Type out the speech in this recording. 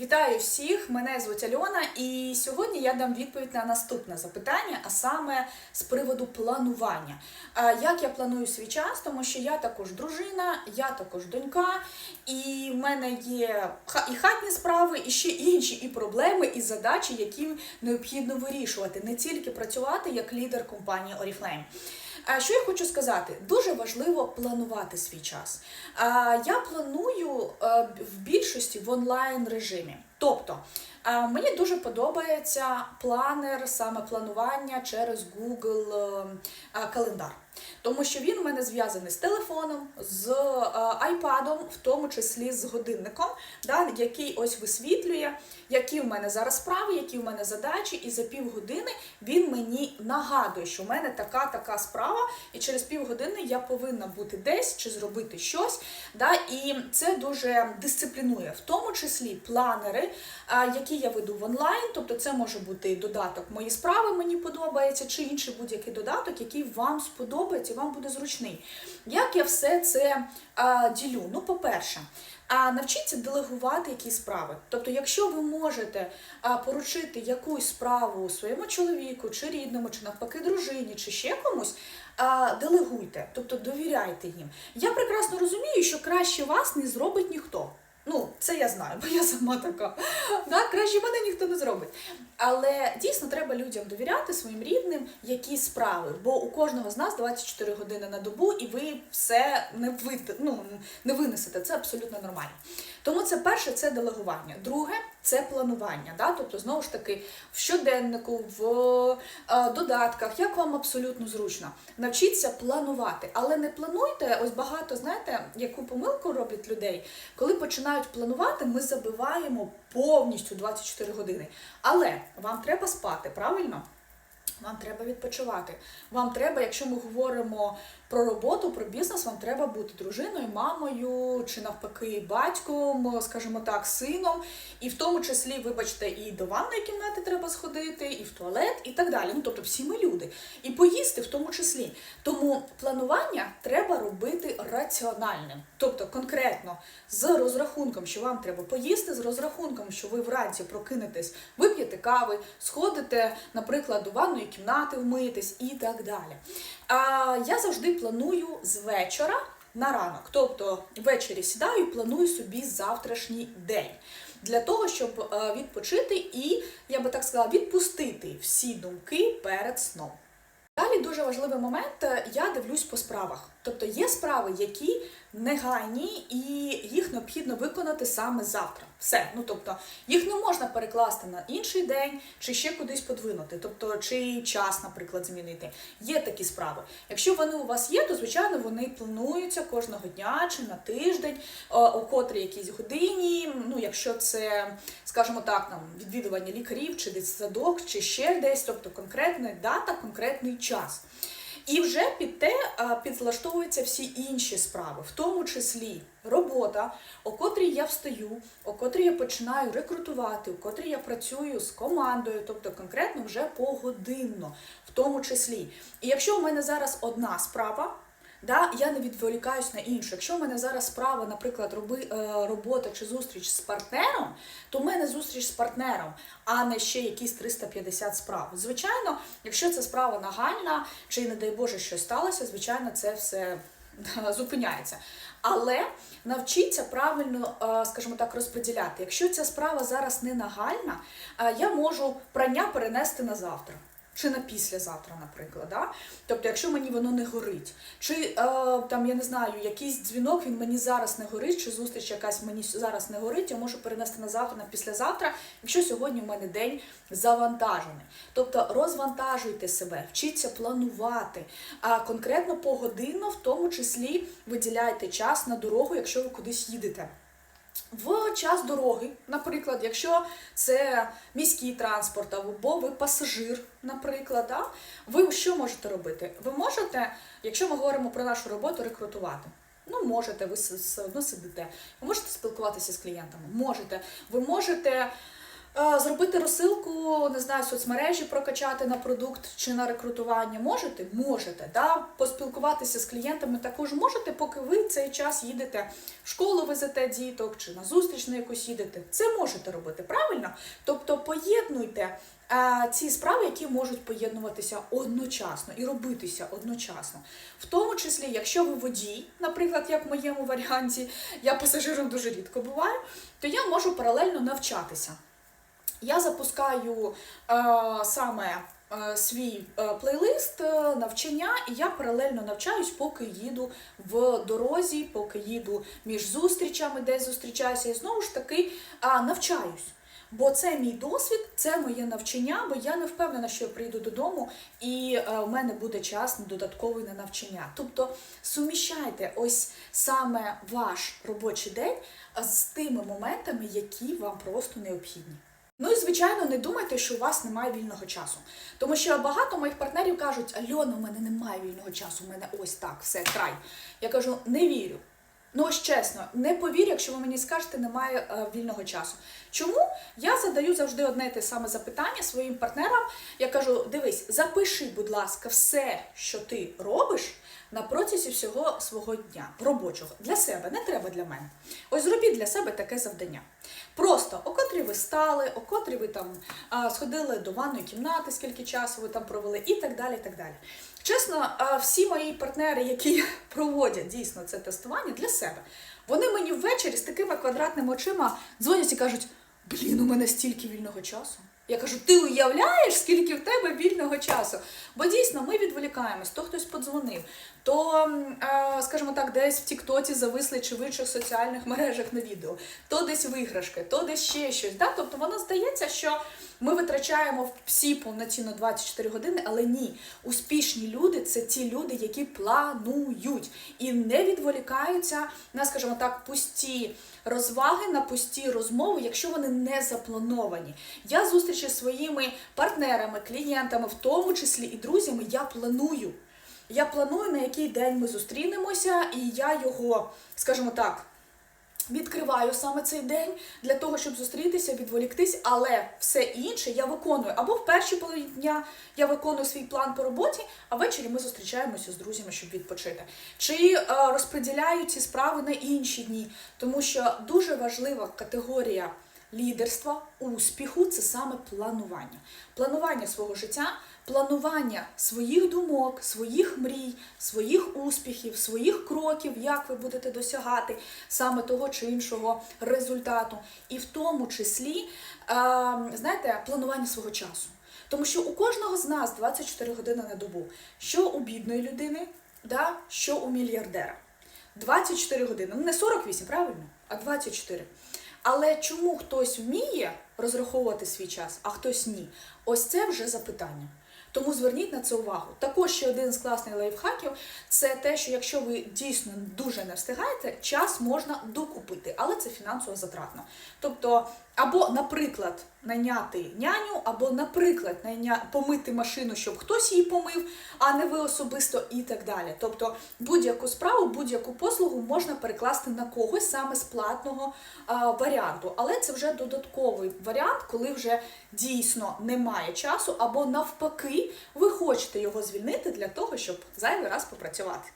Вітаю всіх! Мене звуть Альона, і сьогодні я дам відповідь на наступне запитання, а саме з приводу планування. Як я планую свій час, тому що я також дружина, я також донька, і в мене є і хатні справи, і ще інші і проблеми, і задачі, які необхідно вирішувати, не тільки працювати як лідер компанії Oriflame. А що я хочу сказати? Дуже важливо планувати свій час. Я планую е, в більшості в онлайн режимі. Тобто мені дуже подобається планер, саме планування через Google е, календар. Тому що він у мене зв'язаний з телефоном, з е, айпадом, в тому числі з годинником, да, який ось висвітлює, які в мене зараз справи, які в мене задачі, і за півгодини він мені нагадує, що в мене така така справа, і через півгодини я повинна бути десь чи зробити щось. Да, і це дуже дисциплінує, в тому числі планери, які я веду в онлайн. Тобто, це може бути додаток мої справи, мені подобається, чи інший будь-який додаток, який вам сподобається, і вам буде зручний. Як я все це а, ділю? Ну, по-перше. А навчіться делегувати якісь справи. Тобто, якщо ви можете а, поручити якусь справу своєму чоловіку, чи рідному, чи навпаки дружині, чи ще комусь, а, делегуйте, тобто довіряйте їм. Я прекрасно розумію, що краще вас не зробить ніхто. Ну, це я знаю, бо я сама така. Да? Краще мене ніхто не зробить. Але дійсно треба людям довіряти своїм рідним які справи, бо у кожного з нас 24 години на добу, і ви все не ви, ну, не винесете. Це абсолютно нормально. Тому це перше це делегування. Друге це планування. Да? Тобто, знову ж таки, в щоденнику, в е, додатках, як вам абсолютно зручно. Навчіться планувати, але не плануйте. Ось багато знаєте, яку помилку роблять людей, коли починають планувати, ми забиваємо повністю 24 години. Але вам треба спати, правильно? Вам треба відпочивати. Вам треба, якщо ми говоримо про роботу, про бізнес, вам треба бути дружиною, мамою чи навпаки батьком, скажімо так, сином. І в тому числі, вибачте, і до ванної кімнати треба сходити, і в туалет, і так далі. Ну тобто всі ми люди. І поїсти в тому числі. Тому планування треба робити раціональним. Тобто конкретно з розрахунком, що вам треба поїсти, з розрахунком, що ви вранці прокинетесь, вип'єте кави, сходите, наприклад, до ванної кімнати, вмиєтесь і так далі. Я завжди планую з вечора на ранок. Тобто ввечері сідаю і планую собі завтрашній день. Для того, щоб е, відпочити і, я би так сказала, відпустити всі думки перед сном. Далі дуже важливий момент. е, Я дивлюсь по справах. Тобто є справи, які негайні, і їх необхідно виконати саме завтра. Все. Ну тобто їх не можна перекласти на інший день чи ще кудись подвинути. Тобто, чи час, наприклад, змінити. Є такі справи. Якщо вони у вас є, то звичайно вони плануються кожного дня чи на тиждень, е, у котрій якійсь годині. Ну, якщо це, скажімо так, там відвідування лікарів, чи десь садок, чи ще десь, тобто конкретна дата, конкретний час. І вже під те підлаштовуються всі інші справи, в тому числі робота, о котрій я встаю, о котрій я починаю рекрутувати, о котрій я працюю з командою, тобто конкретно вже погодинно, в тому числі. І якщо у мене зараз одна справа, Да, я не відволікаюсь на іншу. Якщо в мене зараз справа, наприклад, роби, е, робота чи зустріч з партнером, то в мене зустріч з партнером, а не ще якісь 350 справ. Звичайно, якщо це справа нагальна, чи не дай Боже щось сталося, звичайно, це все зупиняється. Але навчіться правильно, е, скажімо так, розподіляти. Якщо ця справа зараз не нагальна, е, я можу прання перенести на завтра. Чи на післязавтра, наприклад, да? тобто, якщо мені воно не горить, чи е, там я не знаю, якийсь дзвінок він мені зараз не горить, чи зустріч якась мені зараз не горить, я можу перенести на завтра, на післязавтра, якщо сьогодні в мене день завантажений. Тобто розвантажуйте себе, вчіться планувати, а конкретно погодинно, в тому числі виділяйте час на дорогу, якщо ви кудись їдете. В час дороги, наприклад, якщо це міський транспорт, або ви пасажир, наприклад, да, ви що можете робити? Ви можете, якщо ми говоримо про нашу роботу, рекрутувати. Ну, можете, ви все одно сидите. Ви можете спілкуватися з клієнтами? Можете. Ви можете Зробити розсилку, не знаю, соцмережі прокачати на продукт чи на рекрутування можете? Можете. Да? Поспілкуватися з клієнтами також можете, поки ви цей час їдете в школу, везете діток чи на зустріч на якусь їдете. Це можете робити правильно. Тобто поєднуйте е, ці справи, які можуть поєднуватися одночасно і робитися одночасно. В тому числі, якщо ви водій, наприклад, як в моєму варіанті, я пасажиром дуже рідко буваю, то я можу паралельно навчатися. Я запускаю е, саме е, свій е, плейлист е, навчання, і я паралельно навчаюсь, поки їду в дорозі, поки їду між зустрічами, десь зустрічаюся, і знову ж таки е, навчаюсь. Бо це мій досвід, це моє навчання, бо я не впевнена, що я прийду додому і е, у мене буде час на додатковий на навчання. Тобто суміщайте ось саме ваш робочий день з тими моментами, які вам просто необхідні. Ну і звичайно, не думайте, що у вас немає вільного часу. Тому що багато моїх партнерів кажуть, Альона, у мене немає вільного часу, у мене ось так, все край. Я кажу, не вірю. Ну, ось чесно, не повірю, якщо ви мені скажете, немає е, вільного часу. Чому? Я задаю завжди одне те саме запитання своїм партнерам. Я кажу: дивись, запиши, будь ласка, все, що ти робиш на протязі всього свого дня робочого для себе, не треба для мене. Ось зробіть для себе таке завдання. Просто о котрій ви стали, о котрій ви там а, сходили до ванної кімнати, скільки часу ви там провели, і так далі. і так далі. Чесно, а, всі мої партнери, які проводять дійсно це тестування для себе, вони мені ввечері з такими квадратними очима дзвонять і кажуть: блін, у мене стільки вільного часу. Я кажу, ти уявляєш, скільки в тебе вільного часу? Бо дійсно ми відволікаємось, то хтось подзвонив, то, скажімо так, десь в Тіктоці зависли чи в інших соціальних мережах на відео, то десь виграшки, то десь ще щось. Да? Тобто воно здається, що ми витрачаємо всі повноцінно 24 години, але ні. Успішні люди це ті люди, які планують і не відволікаються на, скажімо так, пусті розваги, на пусті розмови, якщо вони не заплановані. Я зустрічі зі своїми партнерами, клієнтами, в тому числі і друзями, я планую. Я планую, на який день ми зустрінемося, і я його, скажімо так, відкриваю саме цей день для того, щоб зустрітися, відволіктись, але все інше я виконую. Або в першій половині дня я виконую свій план по роботі, а ввечері ми зустрічаємося з друзями, щоб відпочити. Чи е, розподіляю ці справи на інші дні, тому що дуже важлива категорія. Лідерства, успіху це саме планування. Планування свого життя, планування своїх думок, своїх мрій, своїх успіхів, своїх кроків, як ви будете досягати саме того чи іншого результату. І в тому числі, е, знаєте, планування свого часу. Тому що у кожного з нас 24 години на добу, що у бідної людини, да, що у мільярдера. 24 години. Ну не 48, правильно, а 24. Але чому хтось вміє розраховувати свій час, а хтось ні? Ось це вже запитання. Тому зверніть на це увагу. Також ще один з класних лайфхаків це те, що якщо ви дійсно дуже не встигаєте, час можна докупити, але це фінансово затратно. Тобто, або, наприклад, найняти няню, або, наприклад, найня... помити машину, щоб хтось її помив, а не ви особисто, і так далі. Тобто, будь-яку справу, будь-яку послугу можна перекласти на когось саме з платного а, варіанту. Але це вже додатковий варіант, коли вже дійсно немає часу, або навпаки, ви хочете його звільнити для того, щоб зайвий раз попрацювати.